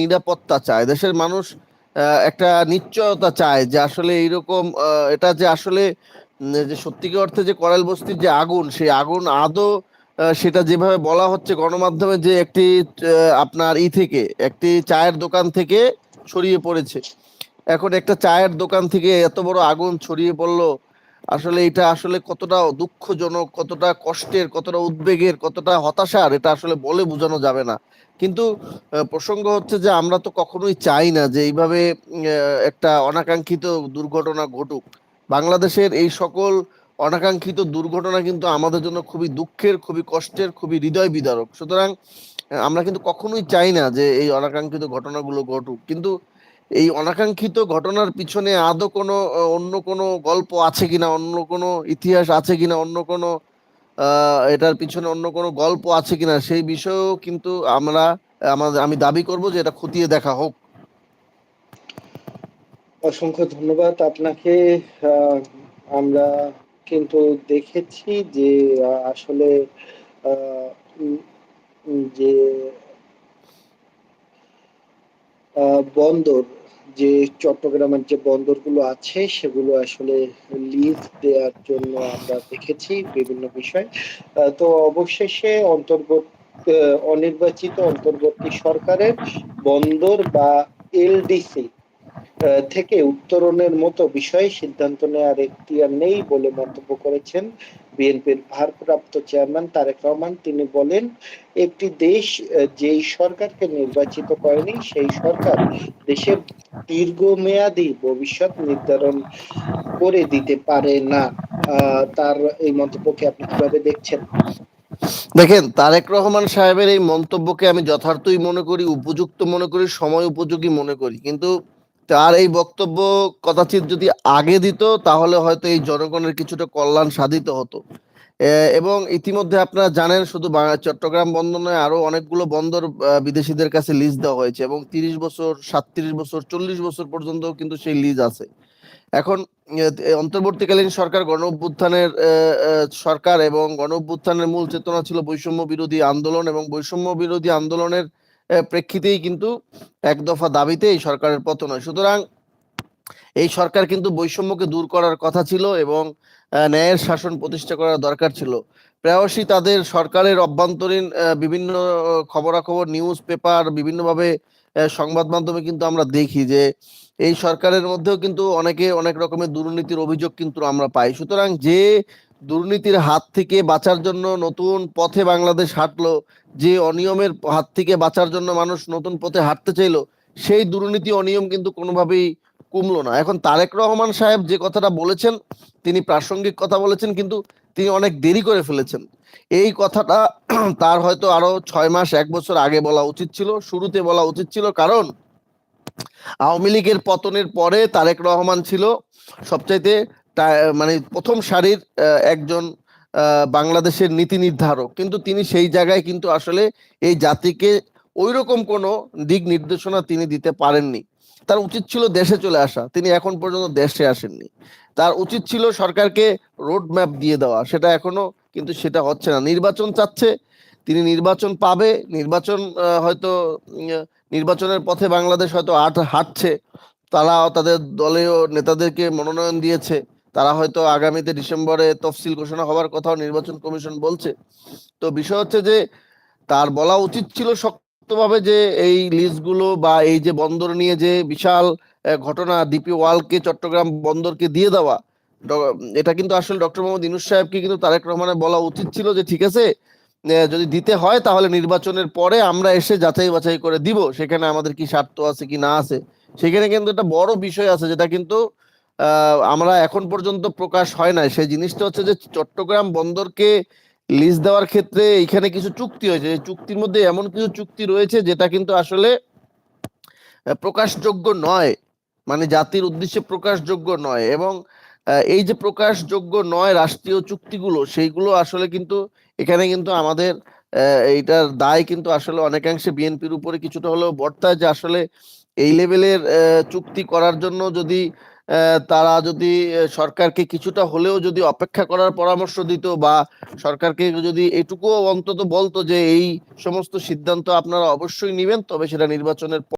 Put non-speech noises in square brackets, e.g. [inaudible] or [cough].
নিরাপত্তা চায়, দেশের মানুষ একটা নিশ্চয়তা চায় যে আসলে এইরকম এটা যে আসলে যে সত্যিকার অর্থে যে করাল বস্তির যে আগুন, সেই আগুন আদৌ সেটা যেভাবে বলা হচ্ছে গণমাধ্যমে যে একটি আপনার ই থেকে, একটি চায়ের দোকান থেকে ছড়িয়ে পড়েছে। এখন একটা চায়ের দোকান থেকে এত বড় আগুন ছড়িয়ে পড়ল আসলে এটা আসলে কতটা দুঃখজনক, কতটা কষ্টের, কতটা উদ্বেগের, কতটা হতাশার, এটা আসলে বলে বোঝানো যাবে না। কিন্তু প্রসঙ্গ হচ্ছে যে আমরা তো কখনোই চাই না যে এইভাবে একটা অনাকাঙ্ক্ষিত দুর্ঘটনা ঘটুক। বাংলাদেশের এই সকল অনাকাঙ্ক্ষিত দুর্ঘটনা কিন্তু আমাদের জন্য খুবই দুঃখের, খুবই কষ্টের, খুবই হৃদয় বিদারক সুতরাং আমরা কিন্তু কখনোই চাই না যে এই অনাকাঙ্ক্ষিত ঘটনাগুলো ঘটুক। কিন্তু এই অনাকাঙ্ক্ষিত ঘটনার পিছনে আদৌ কোনো অন্য কোনো গল্প আছে কিনা, অন্য কোনো ইতিহাস আছে কিনা, অন্য কোনো এটার পিছনে অন্য কোনো গল্প আছে কিনা, সেই বিষয়েও কিন্তু আমরা, আমাদের, আমি দাবি করব যে এটা খতিয়ে দেখা হোক। অসংখ্য ধন্যবাদ আপনাকে। আমরা কিন্তু দেখেছি যে আসলে যে বন্দর যে চট্টগ্রামের যে বন্দরগুলো আছে সেগুলো আসলে লিজ দেওয়ার জন্য আমরা দেখেছি বিভিন্ন বিষয়। তো অবশেষে অন্তর্বর্তী আহ, অনির্বাচিত অন্তর্বর্তী সরকারের বন্দর বা এলডিসি থেকে উত্তরণের মতো বিষয়ে সিদ্ধান্ত নেওয়ার এখতিয়ার নেই বলে মন্তব্য করেছেন বিএনপির ভারপ্রাপ্ত চেয়ারম্যান তারেক রহমান। তিনি বলেন, একটি দেশ যেই সরকারকে নির্বাচিত করেনি, সেই সরকার দেশের দীর্ঘমেয়াদী ভবিষ্যৎ নির্ধারণ করে দিতে পারে না। তার এই মন্তব্যকে আপনি কীভাবে দেখছেন? দেখেন, তারেক রহমান সাহেবের এই মন্তব্যকে আমি যথার্থই মনে করি, উপযুক্ত মনে করি, সময় উপযোগী মনে করি। কিন্তু তার এই বক্তব্য কদাচিৎ যদি আগে দিত, তাহলে হয়তো এই জনগণের কিছুটা কল্যাণ সাধিত হতো। এবং ইতিমধ্যে আপনারা জানেন, শুধু চট্টগ্রাম বন্দর নয়, আরও অনেকগুলো বন্দর বিদেশিদের কাছে লিজ দেওয়া হয়েছে এবং তিরিশ বছর, সাতত্রিশ বছর, চল্লিশ বছর পর্যন্ত কিন্তু সেই লিজ আছে। এখন অন্তর্বর্তীকালীন সরকার গণ অভ্যুত্থানের সরকার এবং গণ অভ্যুত্থানের মূল চেতনা ছিল বৈষম্য বিরোধী আন্দোলন এবং বৈষম্য বিরোধী আন্দোলনের প্রেক্ষিতেই কিন্তু এক দফা দাবিতে এই সরকারের পতন হয়। সুতরাং এই সরকার কিন্তু বৈষম্যকে দূর করার কথা ছিল এবং ন্যায়ের শাসন প্রতিষ্ঠা করার দরকার ছিল। প্রায়শই তাদের সরকারের অভ্যন্তরীণ বিভিন্ন খবরাখবর, নিউজ পেপার, বিভিন্নভাবে সংবাদ মাধ্যমে কিন্তু আমরা দেখি যে এই সরকারের মধ্যেও কিন্তু অনেকে অনেক রকমের দুর্নীতির অভিযোগ কিন্তু আমরা পাই। সুতরাং যে দুর্নীতির হাত থেকে বাঁচার জন্য নতুন পথে বাংলাদেশ হাঁটলো, যে অনিয়মের হাত থেকে বাঁচার জন্য মানুষ নতুন পথে হাঁটতে চাইলো, সেই দুর্নীতি, অনিয়ম কিন্তু কোনোভাবেই কমলো না। এখন তারেক রহমান সাহেব যে কথাটা বলেছেন, তিনি প্রাসঙ্গিক কথা বলেছেন, কিন্তু তিনি অনেক দেরি করে ফেলেছেন। এই কথাটা [clears throat] তার হয়তো আরও ছয় মাস, এক বছর আগে বলা উচিত ছিল, শুরুতে বলা উচিত ছিল, কারণ আওয়ামী লীগের পতনের পরে তারেক রহমান ছিল সবচাইতে মানে প্রথম সারির একজন বাংলাদেশের নীতি নির্ধারক। কিন্তু তিনি সেই জায়গায় কিন্তু আসলে এই জাতিকে ওই রকম কোনো দিক নির্দেশনা তিনি দিতে পারেননি। তার উচিত ছিল দেশে চলে আসা। তিনি এখন পর্যন্ত দেশে আসেননি। তার উচিত ছিল সরকারকে রোড ম্যাপ দিয়ে দেওয়া। সেটা এখনও কিন্তু সেটা হচ্ছে না। নির্বাচন চাচ্ছে। তিনি নির্বাচন পাবে। নির্বাচন হয়তো নির্বাচনের পথে বাংলাদেশ হয়তো হাঁটছে। তারা তাদের দলীয় নেতাদেরকে মনোনয়ন দিয়েছে। তারা হয়তো আগামীতে ডিসেম্বরে তফসিল ঘোষণা হওয়ার কথাও নির্বাচন কমিশন বলছে। তো বিষয় হচ্ছে যে, তার বলা উচিত ছিল শক্তভাবে যে এই লিস্টগুলো বা এই যে বন্দর নিয়ে যে বিশাল ঘটনা ডিপি ওয়ালকে চট্টগ্রাম বন্দরকে দিয়ে দেওয়া এটা কিন্তু আসলে ডক্টর মোহাম্মদ ইনুস সাহেবকে কিন্তু তারেক রহমানের বলা উচিত ছিল যে, ঠিক আছে যদি দিতে হয় তাহলে নির্বাচনের পরে আমরা এসে যাচাই বাছাই করে দিব, সেখানে আমাদের কি স্বার্থ আছে কি না আছে। সেখানে কিন্তু একটা বড় বিষয় আছে, যেটা কিন্তু আমরা এখন পর্যন্ত প্রকাশ হয় না সেই জিনিসটা হচ্ছে যে চট্টগ্রাম বন্দরকে লিজ দেওয়ার ক্ষেত্রে এখানে কিছু চুক্তি হয়েছে। এই চুক্তির মধ্যে এমন কিছু চুক্তি রয়েছে যেটা কিন্তু আসলে প্রকাশযোগ্য নয়। মানে জাতির উদ্দেশ্যে প্রকাশযোগ্য নয় এবং এই যে প্রকাশযোগ্য নয় রাষ্ট্রীয় চুক্তিগুলো, সেইগুলো আসলে কিন্তু এখানে কিন্তু আমাদের এইটার দায় কিন্তু আসলে অনেকাংশে বিএনপির উপরে কিছুটা হলেও বর্তায় যে আসলে এই লেভেলের চুক্তি করার জন্য যদি তারা যদি সরকারকে কিছুটা হলেও যদি অপেক্ষা করার পরামর্শ দিত বা সরকারকে যদি এটুকুও অন্তত বলতো যে এই সমস্ত সিদ্ধান্ত আপনারা অবশ্যই নেবেন, তবে সেটা নির্বাচনের